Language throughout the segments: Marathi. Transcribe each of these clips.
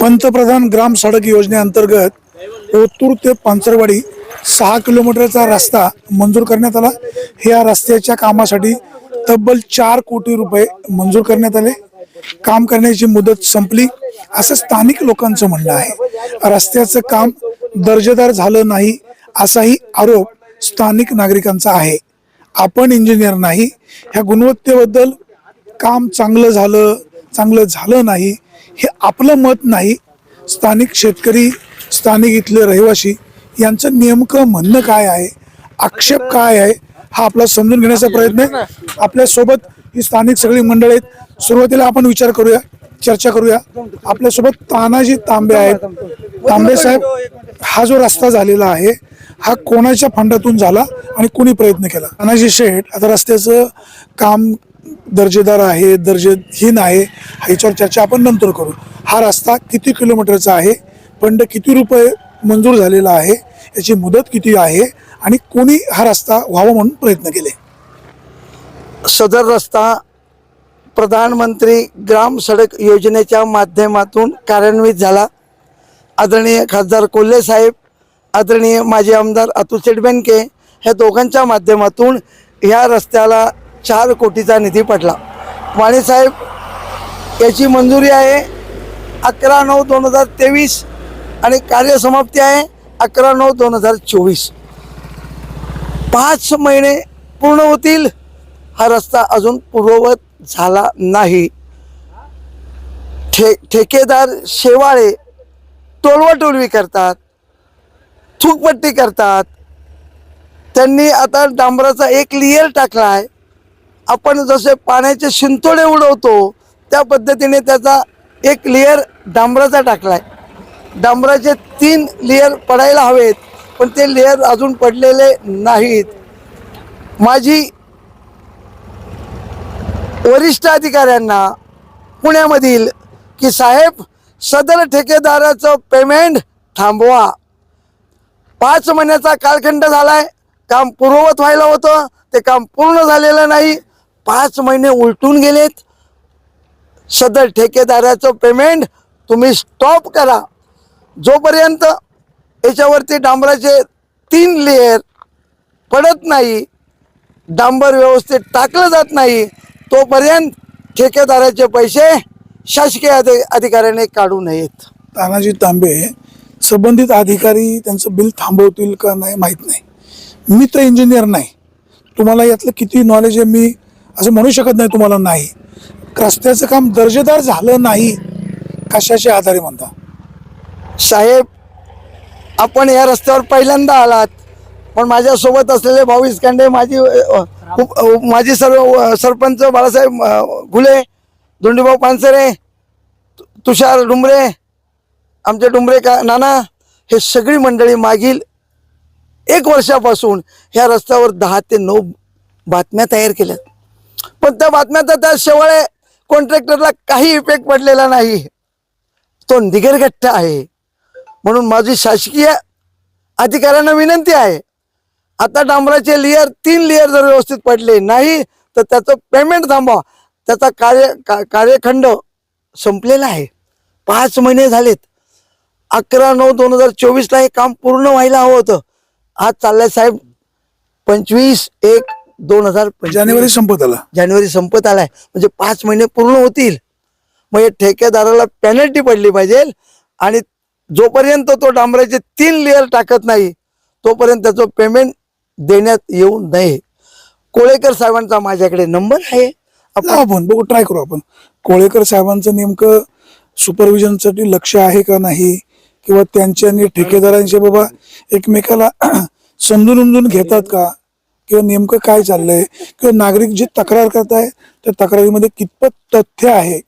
पंतप्रधान ग्राम सडक योजनेअंतर्गत ओतूर ते पांचरवाडी सहा किलोमीटरचा रस्ता मंजूर करण्यात आला. या रस्त्याच्या कामासाठी तब्बल चार कोटी रुपये मंजूर करण्यात आले. काम करण्याची मुदत संपली. असं स्थानिक लोकांचं म्हणणं आहे. रस्त्याचं काम दर्जेदार झालं नाही असाही आरोप स्थानिक नागरिकांचा आहे. आपण इंजिनियर नाही. ह्या गुणवत्तेबद्दल काम चांगलं झालं चांगलं झालं नाही. हे आपलं मत नाही. स्थानिक शेतकरी स्थानिक इथले रहिवासी यांचं नेमकं म्हणणं काय आहे? आक्षेप काय आहे? हा आपला समजून घेण्याचा प्रयत्न आहे. आपल्यासोबत ही स्थानिक सगळी मंडळी आहेत. सुरुवातीला आपण विचार करूया चर्चा करूया. आपल्यासोबत तानाजी तांबे आहेत. तांबे साहेब हा जो रस्ता झालेला आहे हा कोणाच्या फंडातून झाला आणि कोणी प्रयत्न केला? तानाजी शेठ आता रस्त्याचं काम दर्जेदार आहे दर्जेहीन आहे ह्याच्यावर चर्चा आपण नंतर करू. हा रस्ता किती किलोमीटरचा आहे? फंड किती रुपये मंजूर झालेला आहे? याची मुदत किती आहे? आणि कोणी हा रस्ता व्हावा म्हणून प्रयत्न केले? सदर रस्ता प्रधानमंत्री ग्राम सडक योजनेच्या माध्यमातून कार्यान्वित झाला. आदरणीय खासदार कोल्हे साहेब आदरणीय माजी आमदार अतुल बेनके ह्या दोघांच्या माध्यमातून ह्या रस्त्याला चार कोटीचा निधी पडला. माणेसाहेब याची मंजुरी आहे. अकरा नऊ दोन हजार तेवीस आणि कार्यसमाप्ती आहे अकरा नऊ दोन हजार चोवीस. पाच महिने पूर्ण होतील. हा रस्ता अजून पूर्ववत झाला नाही. ठे ठेकेदार शेवाळे टोलवाटोलवी करतात. थूकपट्टी करतात. त्यांनी आता डांबराचा एक लिअर टाकला आहे. आपण जसे पाण्याचे शिंतोडे उडवतो त्या पद्धतीने त्याचा एक लेअर डांबराचा टाकला आहे डांबराचे तीन लेअर पडायला हवेत पण ते लेअर अजून पडलेले नाहीत. माझी वरिष्ठ अधिकाऱ्यांना पुण्यामधील की साहेब सदर ठेकेदाराचं पेमेंट थांबवा. पाच महिन्याचा कालखंड झालाय काम पूर्ववत व्हायला होतं ते काम पूर्ण झालेलं नाही. पाच महिने उलटून गेलेत. सदर ठेकेदाराचं पेमेंट तुम्ही स्टॉप करा. जोपर्यंत याच्यावरती डांबराचे तीन लेअर पडत नाही डांबर व्यवस्थित टाकलं जात नाही तोपर्यंत ठेकेदाराचे पैसे शासकीय अधि अधिकाऱ्याने काढू नयेत. तानाजी तांबे संबंधित अधिकारी त्यांचं बिल थांबवतील का नाही माहीत नाही. मी तर इंजिनियर नाही. तुम्हाला यातलं किती नॉलेज आहे मी असं म्हणू शकत नाही तुम्हाला नाही. रस्त्याचं काम दर्जेदार झालं नाही कशाच्या आधारे म्हणता? साहेब आपण या रस्त्यावर पहिल्यांदा आलात पण माझ्यासोबत असलेले भाऊ कांडे माझी अ, उप- माजी सर्व सरपंच बाळासाहेब अ, घुले धोंडीभाऊ पानसरे तु- तुषार डुंबरे आमचे डुंबरे का नाना हे सगळी मंडळी मागील एक वर्षापासून ह्या रस्त्यावर दहा ते नऊ बातम्या तयार केल्यात. पण त्या बातम्याचा त्या शेवळे कॉन्ट्रॅक्टरला काही इफेक्ट पडलेला नाही. तो निगरगट्ट आहे. म्हणून माझी शासकीय अधिकाऱ्यांना विनंती आहे. आता डांबराचे लेअर तीन लेअर जर व्यवस्थित पडले नाही तर त्याचं पेमेंट थांबवा. त्याचा कार्य का कार्यखंड संपलेला आहे. पाच महिने झालेत. अकरा नऊ दोन हजार चोवीसला हे काम पूर्ण व्हायला हवं होतं. आज चाललंय साहेब पंचवीस एक दोन हजार जानेवारी संपत आला. जानेवारी संपत आलाय. म्हणजे पाच महिने पूर्ण होतील. मग हे ठेकेदाराला पेनल्टी पडली पाहिजे आणि जोपर्यंत तो डांबराचे तीन लेअर टाकत नाही तोपर्यंत त्याचं पेमेंट देण्यात येऊ नये. कोळेकर साहेबांचा माझ्याकडे नंबर आहे. आपण बघू ट्राय करू आपण. कोळेकर साहेबांचं नेमकं सुपरविजनसाठी लक्ष आहे का नाही? किंवा त्यांच्या आणि ठेकेदारांचे बाबा एकमेकाला समजून उमजून घेतात का? किंवा नेमकं काय चाललंय? किंवा नागरिक जे तक्रार करत आहे त्या तक्रारीमध्ये कितपत तथ्य आहे?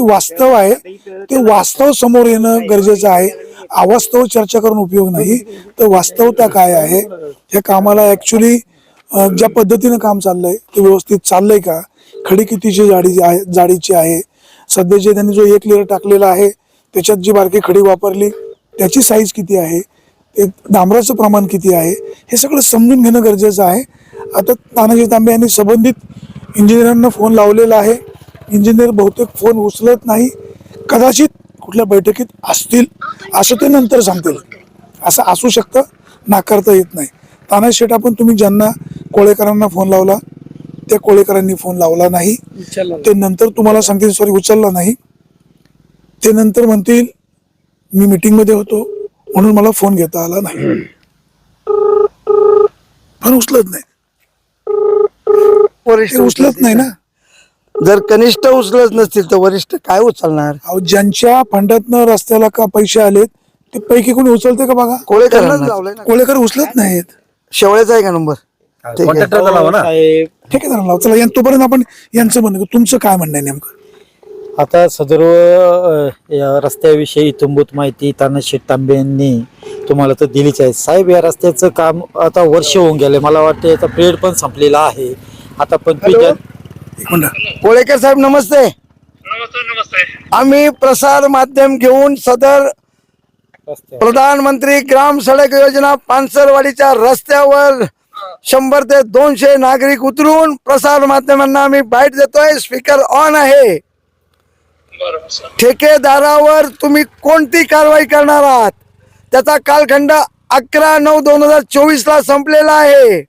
वास्तव आहे ते वास्तव समोर येणं गरजेचं आहे. अवास्तव चर्चा करून उपयोग नाही. तर वास्तवता काय आहे? या कामाला ऍक्च्युली ज्या पद्धतीनं काम चाललंय ते व्यवस्थित चाललंय का? खडी कितीची जाडी आहे जाडीची आहे? सध्या जे त्यांनी जो एक लेअर टाकलेला आहे त्याच्यात जी बारकी खडी वापरली त्याची साईज किती आहे? ते डांबराचं प्रमाण किती आहे हे सगळं समजून घेणं गरजेचं आहे. आता तानाजी तांबे यांनी संबंधित इंजिनियरांना फोन लावलेला आहे. इंजिनियर बहुतेक फोन उचलत नाही. कदाचित कुठल्या बैठकीत असतील असं ते नंतर सांगतील. असं असू शकतं नाकारता येत नाही. तानाजी शेठ आपण तुम्ही ज्यांना कोळेकरांना फोन लावला त्या कोळेकरांनी फोन लावला नाही. ते नंतर तुम्हाला सांगतील सॉरी उचलला नाही. ते नंतर म्हणतील मी मीटिंगमध्ये होतो. म्हणून मला फोन घेता आला नाही. पण उचलत नाही. उचलत नाही ना. जर कनिष्ठ उचलत नसतील तर वरिष्ठ काय उचलणार? अहो ज्यांच्या फंडातनं रस्त्याला का पैसे आलेत ते पैकी कोणी उचलते का बघा? ना कोळेकर उचलत नाहीत. शेवळ्याचा आहे का नंबर? ठीक आहे. कॉन्ट्रॅक्टरचा लावा ना. ठीक आहे लाव. चला यां- तोपर्यंत आपण यांचं म्हणणं. तुमचं काय म्हणणं आहे नेमकं? आता सदर अ, या रस्त्याविषयी इतंभूत माहिती तानाशेठ तांबे यांनी तुम्हाला तर दिलीच आहे. साहेब या रस्त्याचं काम आता वर्ष होऊन गेले मला वाटतं याचा पिरियड पण संपलेला आहे. आता पंचवीस हॅलो? जन- एक मिनिट. कोळेकर साहेब नमस्ते. नमस्ते नमस्ते. आम्ही प्रसार माध्यम घेऊन सदर प्रधानमंत्री ग्राम सडक योजना पानसरवाडीच्या रस्त्यावर शंभर ते दोनशे नागरिक उतरून प्रसार माध्यमांना आम्ही बाईट देतोय. स्पीकर ऑन आहे. ठेकेदारावर तुम्ही कोणती कारवाई करणार आहात? त्याचा कालखंड अकरा नऊ दोन हजार चोवीस ला संपलेला आहे.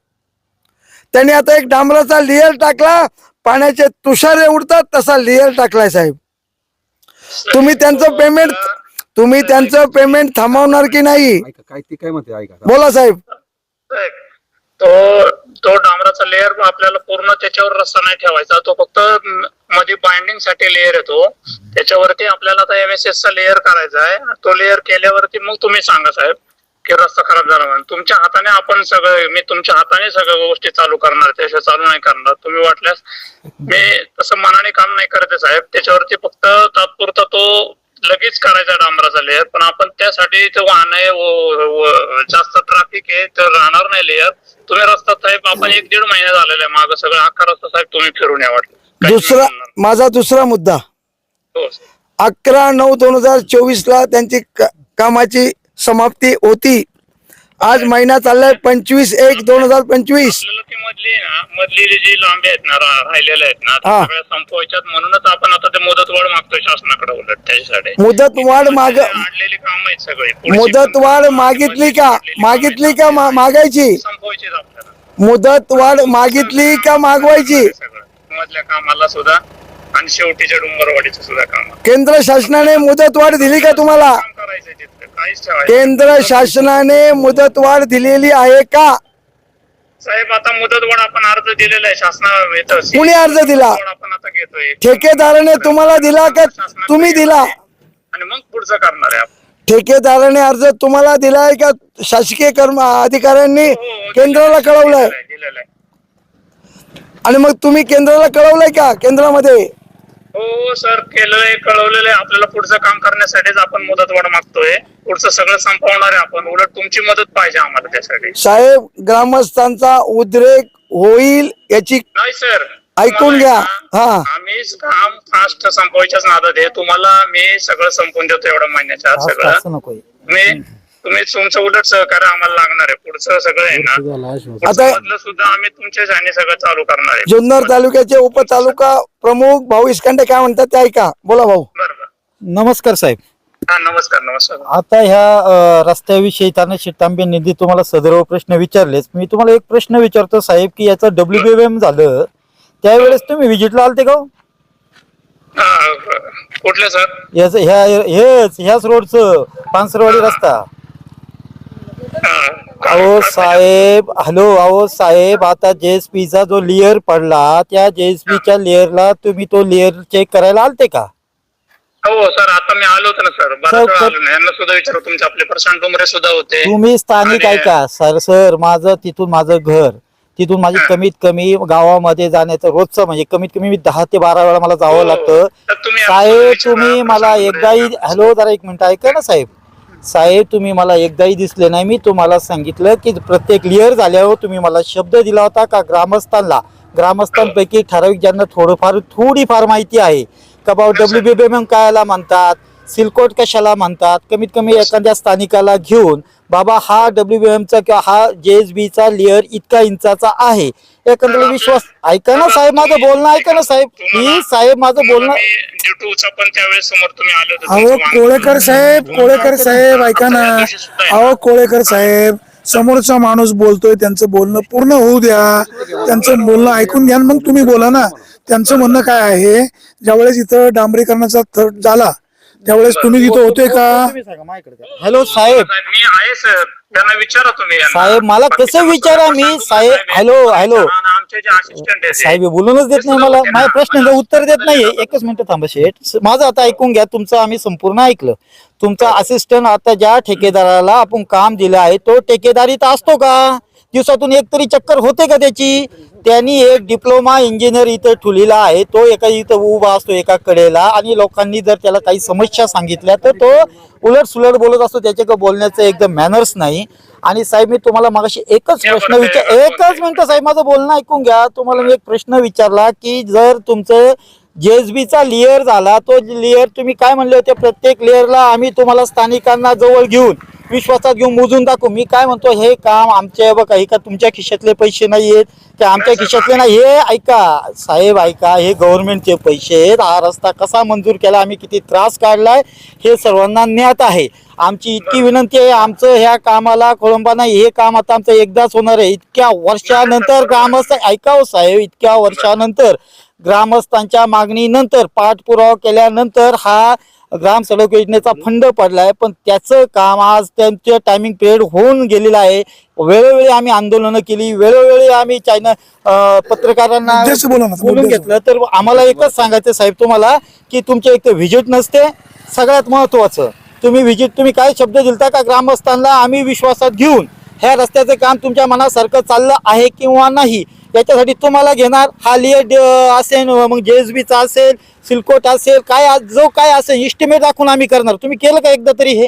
त्यांनी आता एक डांबराचा लेअर टाकला पाण्याचे तुषारे उडतात तसा लेअर टाकलाय साहेब. तुम्ही त्यांचं पेमेंट तुम्ही त्यांचं पेमेंट थांबवणार की नाही? ऐका काय ती काय म्हणते ऐका. बोला साहेब, तो तो डांबराचा लेअर आपल्याला पूर्ण त्याच्यावर रस्ता नाही ठेवायचा. तो फक्त मध्ये बाइंडिंगसाठी लेअर येतो. त्याच्यावरती आपल्याला आता एम एस एस चा लेअर करायचा आहे. तो लेअर केल्यावरती मग तुम्ही सांगा साहेब की रस्ता खराब झाला म्हणून. तुमच्या हाताने आपण सगळं मी तुमच्या हाताने सगळ्या गोष्टी चालू करणार त्याशिवाय चालू नाही करणार. तुम्ही वाटल्यास मी तसं मनाने काम नाही करते साहेब. त्याच्यावरती फक्त तात्पुरता तो लगेच करायचा डांबराचा लेअर पण आपण त्यासाठी ते वाहन आहे जास्त ट्रॅफिक आहे तर राहणार नाही लेअर तुम्ही रस्ता साहेब आपण एक दीड महिना झालेला आहे मागं. सगळं अख्खा रस्ता साहेब तुम्ही फिरून या वाटलं दुसरा. माझा दुसरा मुद्दा. हो अकरा नऊ दोन हजार चोवीस ला त्यांची कामाची समाप्ती होती. आज महिना चाललाय पंचवीस एक दोन हजार पंचवीस. आपल्याला ती मधली ना मधली जी लांबी आहेत ना रा- राहिलेल्या आहेत ना त्या हा. सगळ्या संपवायच्यात म्हणूनच आपण आता ते मुदतवाढ मागतोय शासनाकडे उलट त्याच्यासाठी. मुदत वाढ माग आणलेली काम आहेत सगळी पुढची मुदत पण- वाढ मागितली का? आणलेली कामं मागितली आहेत. का मा- मागायची? संपवायचीच आपल्याला. मुदत वाढ मागितली का मागवायची? सगळं मधल्या कामाला सुद्धा आणि शेवटीच्या डुंबरवाडीचं सुद्धा काम. केंद्र शासनाने मुदत वाढ दिली का तुम्हाला? काम करायचं केंद्र शासनाने मुदत वाढ दिलेली आहे का? साहेब आता मुदतवाढ आपण अर्ज दिलेला आहे शासना कुणी अर्ज दिला? आपण आता घेतोय. ठेकेदाराने तुम्हाला दिला का? तुम्ही दिला? आणि मग पुढचं करणार आहे. ठेकेदाराने अर्ज तुम्हाला दिलाय का? शासकीय कर्म अधिकाऱ्यांनी हो, हो, केंद्राला कळवलंय. आणि मग तुम्ही केंद्राला कळवलंय का? केंद्रामध्ये? हो सर केलंय कळवलेलं आहे आपल्याला पुढचं काम करण्यासाठीच आपण मुदतवाढ मागतोय. पुढचं सगळं संपवणार आहे आपण. उलट तुमची मदत पाहिजे आम्हाला त्यासाठी. साहेब ग्रामस्थांचा उद्रेक होईल याची नाही सर. ऐकून घ्या. हा. आम्ही काम फास्ट संपवायच्याच नादात आहे. तुम्हाला मी सगळं संपवून देतो एवढ्या महिन्याच्या आत असं सगळं. नको मी तुम्ही तुमचं उलट सहकार्य आम्हाला लागणार आहे. पुढचं सगळं आहे ना. आता- मधलं सुद्धा आम्ही तुमच्या सगळं चालू करणार आहे. जुन्नर तालुक्याचे उपतालुका प्रमुख भाऊ इस्कंडे काय म्हणतात ते ऐका. बोला भाऊ. बरोबर नमस्कार साहेब. हा नमस्कार नमस्कार. आता ह्या अ, रस्त्याविषयी तानाशेठ तांबे यांनी तुम्हाला सदर प्रश्न विचारलेच मी तुम्हाला एक प्रश्न विचारतो साहेब की याचं डब्ल्यू बी एम झालं त्यावेळेस तुम्ही विजिटला आलते का हो? हा कुठलं सर? याच ह्या हेच ह्याच रोडचं पानसरवाडी रस्ता. अहो साहेब हॅलो अहो साहेब आता JSP चा जो लेअर पडला त्या JSP च्या लेअरला तुम्ही तो लेअर चेक करायला आलते का? हो सर आता मी आलो होतो ना सर. सर, बरं सर. आलो. ना यांना सुद्धा विचारू तुमचे आपले प्रशांत डोंबरे सुद्धा होते. तुम्ही स्थानिक आणि- ऐका सर सर माझं तिथून माझं घर तिथून माझी कमीत कमी गावामध्ये जाण्याचं रोजचं म्हणजे कमीत कमी दहा ते बारा वेळा मला जावं हो. लागतं. तर तुम्ही साहेब तुम्ही मला एकदाही. हॅलो जरा एक मिनिट ऐका ना साहेब. साहेब तुम्ही मला एकदाही दिसले नाही. मी तुम्हाला सांगितलं की प्रत्येक क्लिअर झाल्यावर तुम्ही मला शब्द दिला होता का ग्रामस्थांना? ग्रामस्थांपैकी ठराविक ज्यांना थोडंफार थोडीफार माहिती आहे. का बाबा डब्ल्यू बी एम कायला म्हणतात? सिलकोट कशाला म्हणतात? कमीत कमी एखाद्या स्थानिकाला घेऊन बाबा हा डब्ल्यू बी एमचा किंवा हा जे एस बीचा लेअर इतका इंचाचा आहे. एकंदरीत विश्वास ऐका ना साहेब माझं बोलणं ऐका ना साहेब. मी साहेब माझं बोलणं ड्युटीचा पण त्यावेळेस समोर तुम्ही आले होते अहो तुमचं कोळेकर साहेब कोळेकर साहेब ऐका ना. अहो कोळेकर साहेब समोरचा माणूस बोलतोय त्यांचं बोलणं पूर्ण होऊ द्या. त्यांचं बोलणं ऐकून घ्या आणि मग तुम्ही बोला ना. त्यांचं म्हणणं काय आहे? ज्यावेळेस इथं डांबरीकरणाचा थर झाला त्यावेळेस तुम्ही तिथं होते का? हॅलो साहेब. मी आहे सर. त्यांना विचारा तुम्ही यांना. साहेब, मला कसं विचारा मी? साहेब, हॅलो, हॅलो. आणि आमचे जे असिस्टंट आहेत साहेब हे बोलूनच देत नाही मला. माझ्या प्रश्नाचं उत्तर देत नाहीये. एकच मिनिट थांबा शेठ. माझं आता ऐकून घ्या तुमचं आम्ही संपूर्ण ऐकलं. तुमचा असिस्टंट आता ज्या ठेकेदाराला आपण काम दिलं आहे तो ठेकेदारीत असतो का? दिवसातून एक तरी चक्कर होते का त्याची? त्यांनी एक डिप्लोमा इंजिनियर इथं ठुलेला आहे तो एका इथं उभा असतो एका कडेला आणि लोकांनी जर त्याला काही समस्या सांगितल्या तर तो उलट सुलट बोलत असतो. त्याच्याकडे बोलण्याचं एकदम मॅनर्स नाही. आणि साहेब मी तुम्हाला मागाशी एकच प्रश्न विचार एकच मिनिट साहेब माझं बोलणं ऐकून घ्या. तुम्हाला मी एक प्रश्न विचारला की जर तुमचं जेएसबीचा लेअर झाला तो लेअर तुम्ही काय म्हणले होते प्रत्येक लेअरला आम्ही तुम्हाला स्थानिकांना जवळ घेऊन विश्वासात घेऊन मोजून दाखवू. मी काय म्हणतो हे काम आमच्या बघा. हे का तुमच्या खिशातले पैसे नाही आहेत ते आमच्या खिशातले नाही. हे ऐका साहेब ऐका हे गव्हर्नमेंटचे पैसे आहेत. हा रस्ता कसा मंजूर केला आम्ही किती त्रास काढलाय हे सर्वांना ज्ञात आहे. आमची इतकी विनंती आहे आमचं ह्या कामाला खोळंबा नाही. हे काम आता आमचं एकदाच होणार आहे. इतक्या वर्षानंतर ग्रामस्थ ऐकावं साहेब इतक्या वर्षानंतर. ग्रामस्थांच्या मागणीनंतर पाठपुरावा केल्यानंतर हा ग्राम सडक योजनेचा फंड पडलाय पण त्याचं काम आज त्यांचे टायमिंग पिरियड होऊन गेलेलं आहे वेळोवेळी आम्ही आंदोलनं केली वेळोवेळी आम्ही चायना पत्रकारांना बोलून. घेतलं तर आम्हाला एकच सांगायचं साहेब तुम्हाला की तुमचे एक व्हिजिट नसते सगळ्यात महत्वाचं तुम्ही व्हिजिट तुम्ही काय शब्द दिलता का ग्रामस्थांना आम्ही विश्वासात घेऊन ह्या रस्त्याचं काम तुमच्या मनासारखं चाललं आहे किंवा नाही याच्यासाठी तुम्हाला घेणार. हा लिएड असेल मग जेएसबीचा असेल सिल्कोट असेल काय जो काय असेल इस्टिमेट दाखवून आम्ही करणार. तुम्ही केलं का एकदा तरी हे?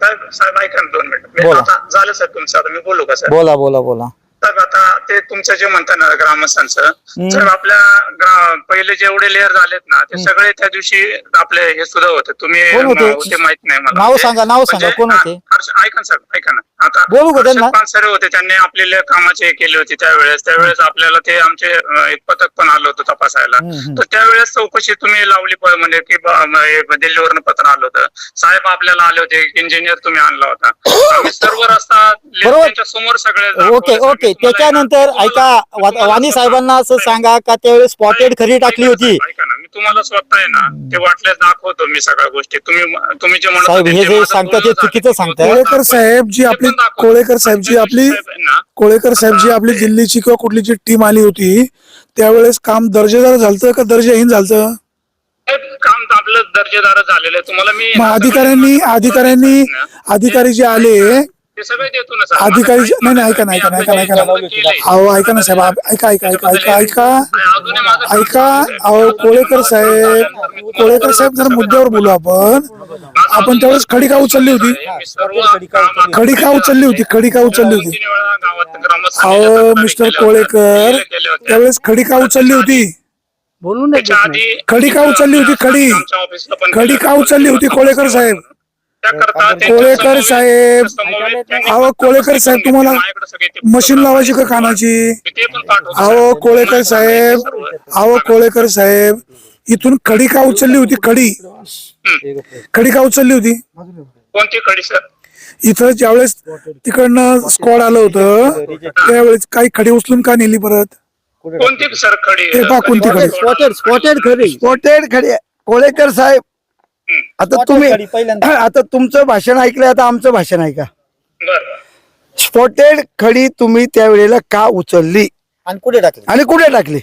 साहेब साहेब ऐका ना दोन मिनिट. बोला. झालं सर तुमचं आता मी बोलू का सर बोला बोला बोला. साहेब आता ते तुमचं जे म्हणता ना ग्रामस्थांचं. साहेब आपल्या पहिले जेवढे लेअर झालेत ना ते सगळे त्या दिवशी आपले हे सुद्धा होते तुम्ही कोण होते? म- होते माहीत नाही मला नाव म्हणजे- सांगा, नाव सांगा, म्हणजे- कोण होते? हा, हर्ष- ऐका ना साहेब ऐका ना आता बोलू का त्यांना? हर्षद पानसरे होते त्यांनी आपल्याला कामाचे केले होते त्यावेळेस त्यावेळेस आपल्याला ते आमचे अं, एक पथक पण आलं होतं तपासायला हम्म, हम्म. तर त्यावेळेस चौकशी तुम्ही लावली प- म्हणजे की ब- म- हे दिल्लीवरनं पत्र आलं होतं साहेब आपल्याला आले होते इंजिनियर तुम्ही आणला होता आम्ही सर्व रस्ता बरोबर. त्यांच्यासमोर सगळे दाखवले. ओके ओके त्याच्यानंतर ऐका वा- वाणी साहेबांना असं सांगा का त्यावेळेस स्पॉटेड खरी टाकली होती ऐका ना मी तुम्हाला स्वतः आहे ना ते वाटल्यास दाखवतो मी सगळ्या गोष्टी तुम्ही तुम्ही जे म्हणत साहेब, होते हे ते जे माझं सांगतात ते पूर्ण झालं. चुकीचं सांगताय. कोळेकर साहेब जी आपली. कोळेकर साहेब जी आपली साहेब आहे ना, कोळेकर साहेब जी आपली दिल्लीची किंवा कुठलीची टीम आली होती त्यावेळेस काम दर्जेदार झालतं का दर्जाहीन झालतं काम आपलं दर्जेदार झालेलं आहे तुम्हाला मी मग अधिकाऱ्यांनी अधिकाऱ्यांनी अधिकारी जे आले ते सगळे देतो ना साहेब. अधिकारी नाही नाही ऐका ना ऐका ना ऐका ना ऐका ना. अहो ऐका ना साहेब आप- ऐका ऐका ऐका ऐका. ऐका ऐका. अहो कोळेकर साहेब कोळेकर साहेब जरा मुद्द्यावर बोलू आपण आपण त्यावेळेस खडी का उचलली होती. खडी का उचलली होती. खडी का उचलली होती. अहो मिस्टर कोळेकर त्यावेळेस खडी का उचलली होती. आधी खडी का उचलली होती खडी. खडी का उचलली होती कोळेकर साहेब. त्याकरता कोळेकर साहेब अहो कोळेकर साहेब तुम्हाला मशीन लावायची का कानाची अहो. कोळेकर साहेब. अहो कोळेकर साहेब इथून खडी का उचलली होती खडी हं. खडी का उचलली होती कोणती कडी सर इथं ज्यावेळेस तिकडनं स्क्वॉड आलं होतं त्यावेळेस काही खडी उचलून का नेली परत कोणती सर कडी ते पहा कोणती कडी. स्पॉटेड स्पॉटेड खरी स्पॉटेड खडी कोळेकर साहेब. आता तुम्ही. आता तुमचं भाषण ऐकलं आता आमचं भाषण ऐका. स्पॉटेड खडी तुम्ही त्यावेळेला का उचलली? आणि कुठे टाकले? आणि कुठे टाकली?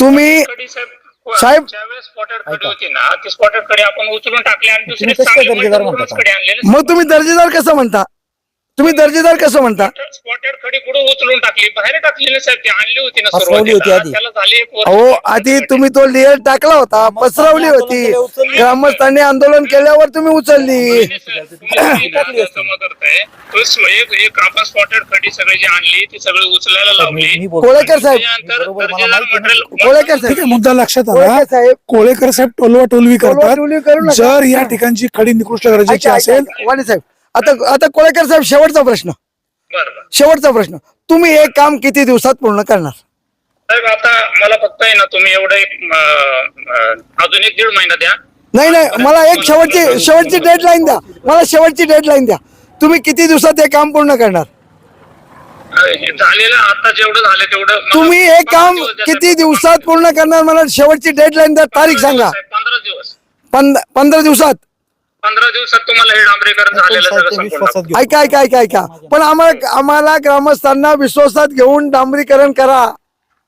तुम्ही साहेब मग तुम्ही दर्जेदार कसं म्हणता? तुम्ही दर्जेदार कसं म्हणता स्पॉटेड कडी पुढे उचलून टाकली बाहेर टाकली ना साहेब ती आणली होती ना पसरवली होती सुरुवातीला आधी. त्याला झाली एक वर्ष. अहो आधी तुम्ही तो लेअर टाकला होता पसरवली होती ग्रामस्थांनी आंदोलन केल्यावर तुम्ही उचलली नाही, सर, तुम्ही इथं जमा करताय. तो स्व- एक एक आपण स्पॉटेड खडी सगळी जी आणली ती सगळी उचलायला लावली. कोळेकर साहेब त्यानंतर दर्जेदार. मटेरियल कोळेकर ठीक साहेब मुद्दा लक्षात आला कोळेकर साहेब कोळेकर साहेब टोलवा टोलवी टोलवाटोलवी करू करतात नका. जर या ठिकाणची खडी निकृष्ट ऐका, ऐका, असेल ऐका. वाणी साहेब आता आता कोळेकर साहेब शेवटचा प्रश्न. शेवटचा प्रश्न. तुम्ही हे काम किती दिवसात पूर्ण करणार? साहेब आता मला फक्त आहे ना तुम्ही एवढं अजून एक दीड महिना द्या. नाही नाही मला एक शेवटची शेवटची डेडलाईन द्या. मला शेवटची डेडलाईन द्या. तुम्ही किती दिवसात हे काम पूर्ण करणार? झालेलं आता जेवढं झालं तेवढं तुम्ही हे काम किती. दिवसात पूर्ण करणार? मला शेवटची डेडलाईन द्या तारीख सांगा. पंधरा दिवस. पंध- पंधरा दिवसात? पंधरा दिवसात तुम्हाला हे डांबरीकरण झालेलं साहेब, सगळं ते संपूर्ण विश्वासात घेऊ. ऐका ऐका ऐका ऐका. पण आम्हाला आम्हाला ग्रामस्थांना विश्वासात घेऊन डांबरीकरण करा.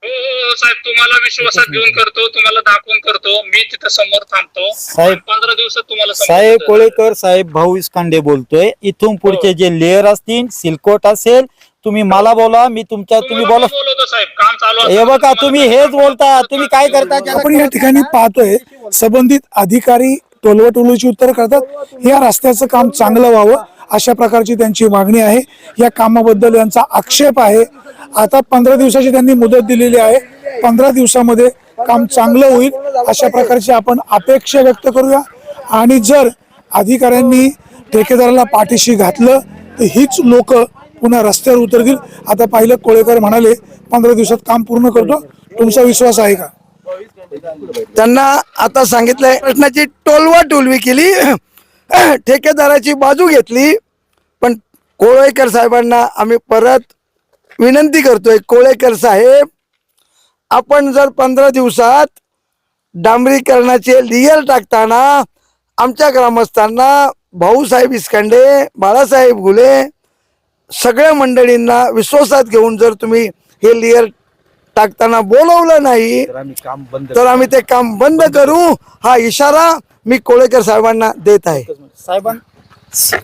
हो हो हो, साहेब तुम्हाला विश्वासात घेऊन करतो तुम्हाला दाखवून करतो. मी तिथं समोर थांबतो. साहेब- पंधरा दिवसात तुम्हाला समोर साहेब. कोळेकर साहेब भाऊ इसकांडे बोलतोय. इथून पुढचे जे लेअर असतील सिल्कोट असेल तुम्ही मला बोला मी तुमच्या तुम्ही तुम्हाला बोला. कोण बोलवतो साहेब. काम चालू हे असताना बघा तुम्ही हेच बोलता. तुम्ही काय करता? ज्याला आपण या ठिकाणी पाहतोय संबंधित अधिकारी टोलवटोलीची उत्तर करतात या रस्त्याचं काम चांगलं व्हावं अशा प्रकारची त्यांची मागणी आहे. या कामाबद्दल यांचा आक्षेप आहे. आता पंधरा दिवसाची त्यांनी मुदत दिलेली आहे. पंधरा दिवसामध्ये काम चांगलं होईल अशा प्रकारची आपण अपेक्षा व्यक्त करूया. आणि जर अधिकाऱ्यांनी ठेकेदाराला पाठीशी घातलं तर हीच लोक पुन्हा रस्त्यावर उतरतील. आता पाहिलं कोळेकर म्हणाले पंधरा दिवसात काम पूर्ण करतो. तुमचा विश्वास आहे का? त्यांना आता सांगितलंय प्रश्नाची टोलवा टोलवी केली ठेकेदाराची बाजू घेतली पण कोळेकर साहेबांना आम्ही परत विनंती करतोय कोळेकर साहेब आपण जर पंधरा दिवसात डांबरीकरणाचे लियर टाकताना आमच्या ग्रामस्थांना भाऊसाहेब इसकांडे बाळासाहेब घुले सगळ्या मंडळींना विश्वासात घेऊन जर तुम्ही हे लियर टाकताना बोलवलं नाही तर आम्ही ते काम बंद करू. हा इशारा मी कोळेकर साहेबांना देत आहे. साहेबां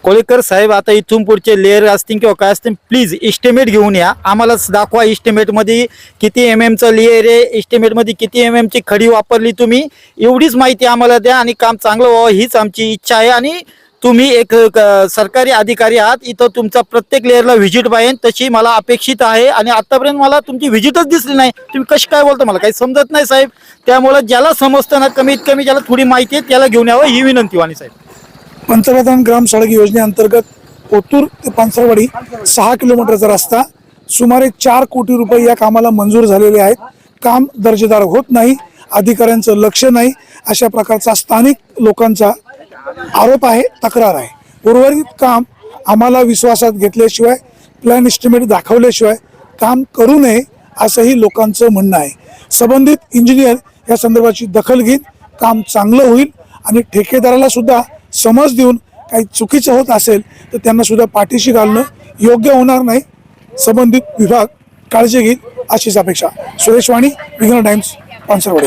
कोळेकर साहेब आता इथून पुढचे लेअर असतील किंवा काय असतील प्लीज इस्टिमेट घेऊन या. आम्हाला दाखवा इस्टिमेटमध्ये किती एम एमचं लेअर आहे. इस्टिमेटमध्ये किती एम ची खडी वापरली तुम्ही. एवढीच माहिती आम्हाला द्या आणि काम चांगलं व्हावं हीच आमची इच्छा आहे. आणि तुम्ही एक क- सरकारी अधिकारी आहात इथं तुमचा प्रत्येक लेअरला व्हिजिट पाहिजे तशी मला अपेक्षित आहे आणि आतापर्यंत मला तुमची व्हिजिटच दिसली नाही. तुम्ही कशी काय बोलता मला? काही समजत नाही साहेब. त्यामुळे ज्याला समजतं ना कमीत कमी ज्याला थोडी माहिती आहे त्याला घेऊन यावं ही विनंती वाणी साहेब. पंतप्रधान ग्राम सडक योजनेअंतर्गत ओतूर ते पानसरवाडी सहा किलोमीटरचा रस्ता सुमारे चार कोटी रुपये या कामाला मंजूर झालेले आहेत. काम दर्जेदार होत नाही अधिकाऱ्यांचं लक्ष नाही. अशा प्रकारचा स्थानिक लोकांचा आरोप आहे तक्रार आहे. उर्वरित काम आम्हाला विश्वासात घेतल्याशिवाय प्लॅन एस्टिमेट दाखवल्याशिवाय काम करू नये असंही लोकांचं म्हणणं आहे. संबंधित इंजिनियर या संदर्भाची दखल घेत काम चांगलं होईल आणि ठेकेदाराला सुद्धा समज देऊन काही चुकीचं होत असेल तर त्यांना सुद्धा पाठीशी घालणं योग्य होणार नाही. संबंधित विभाग काळजी घेईल अशीच अपेक्षा. सुरेश वाणी विघ्न टाइम्स पानसरवाडी.